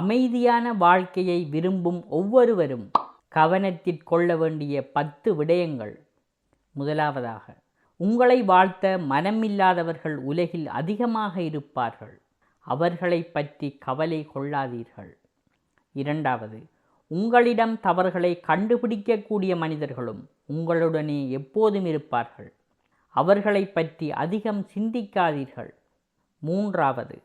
அமைதியான வாழ்க்கையை விரும்பும் ஒவ்வொருவரும் கவனத்திற்கொள்ள வேண்டிய பத்து விடயங்கள். முதலாவதாக உங்களை வாழ்த்த மனமில்லாதவர்கள் உலகில் அதிகமாக இருப்பார்கள். அவர்களை பற்றி கவலை கொள்ளாதீர்கள். இரண்டாவது உங்களிடம் தவறுகளை கண்டுபிடிக்கக்கூடிய மனிதர்களும் உங்களுடனே எப்போதும் இருப்பார்கள். அவர்களை பற்றி அதிகம் சிந்திக்காதீர்கள். மூன்றாவது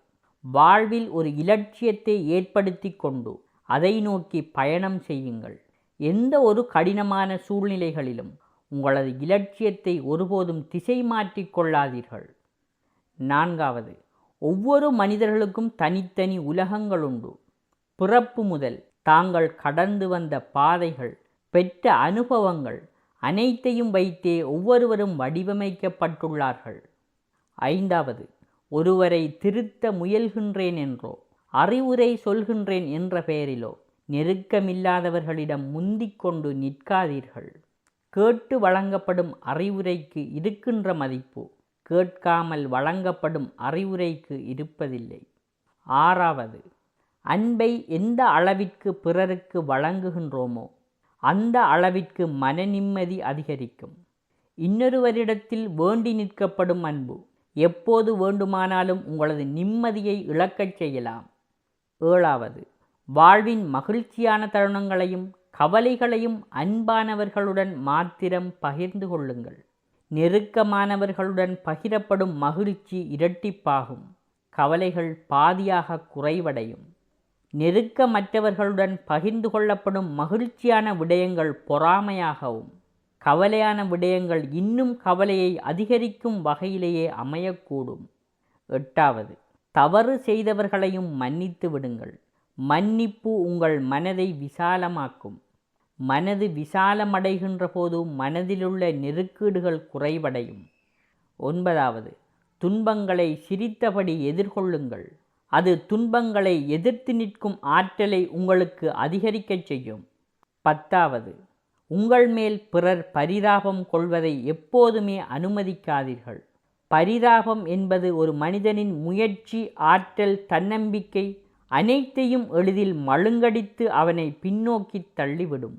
வாழ்வில் ஒரு இலட்சியத்தை ஏற்படுத்தி கொண்டு அதை நோக்கி பயணம் செய்யுங்கள். எந்த ஒரு கடினமான சூழ்நிலைகளிலும் உங்களது இலட்சியத்தை ஒருபோதும் திசை மாற்றி கொள்ளாதீர்கள். நான்காவது ஒவ்வொரு மனிதர்களுக்கும் தனித்தனி உலகங்கள் உண்டு. பிறப்பு முதல் தாங்கள் கடந்து வந்த பாதைகள் பெற்ற அனுபவங்கள் அனைத்தையும் வைத்தே ஒவ்வொருவரும் வடிவமைக்கப்பட்டுள்ளார்கள். ஐந்தாவது ஒருவரை திருத்த முயல்கின்றேன் என்றோ அறிவுரை சொல்கின்றேன் என்ற பெயரிலோ நெருக்கமில்லாதவர்களிடம் முந்திக்கொண்டு நிற்காதீர்கள். கேட்டு வழங்கப்படும் அறிவுரைக்கு இருக்கின்ற மதிப்பு கேட்காமல் வழங்கப்படும் அறிவுரைக்கு இருப்பதில்லை. ஆறாவது அன்பை எந்த அளவிற்கு பிறருக்கு வழங்குகின்றோமோ அந்த அளவிற்கு மன நிம்மதி அதிகரிக்கும். இன்னொருவரிடத்தில் வேண்டி நிற்கப்படும் அன்பு எப்போது வேண்டுமானாலும் உங்களது நிம்மதியை இழக்கச் செய்யலாம். ஏழாவது வாழ்வின் மகிழ்ச்சியான தருணங்களையும் கவலைகளையும் அன்பானவர்களுடன் மாத்திரம் பகிர்ந்து கொள்ளுங்கள். நெருக்கமானவர்களுடன் பகிரப்படும் மகிழ்ச்சி இரட்டிப்பாகும். கவலைகள் பாதியாக குறைவடையும். நெருக்கமற்றவர்களுடன் பகிர்ந்து கொள்ளப்படும் மகிழ்ச்சியான விடயங்கள் பொறாமையாகவும் கவலையான விடயங்கள் இன்னும் கவலையை அதிகரிக்கும் வகையிலேயே அமையக்கூடும். எட்டாவது தவறு செய்தவர்களையும் மன்னித்து விடுங்கள். மன்னிப்பு உங்கள் மனதை விசாலமாக்கும். மனது விசாலமடைகின்ற போது மனதிலுள்ள நெருக்கீடுகள் குறைவடையும். ஒன்பதாவது துன்பங்களை சிரித்தபடி எதிர்கொள்ளுங்கள். அது துன்பங்களை எதிர்த்து நிற்கும் ஆற்றலை உங்களுக்கு அதிகரிக்கச் செய்யும். பத்தாவது உங்கள் மேல் பிறர் பரிதாபம் கொள்வதை எப்போதுமே அனுமதிக்காதீர்கள். பரிதாபம் என்பது ஒரு மனிதனின் முயற்சி ஆற்றல் தன்னம்பிக்கை அனைத்தையும் எளிதில் மழுங்கடித்து அவனை பின்னோக்கி தள்ளிவிடும்.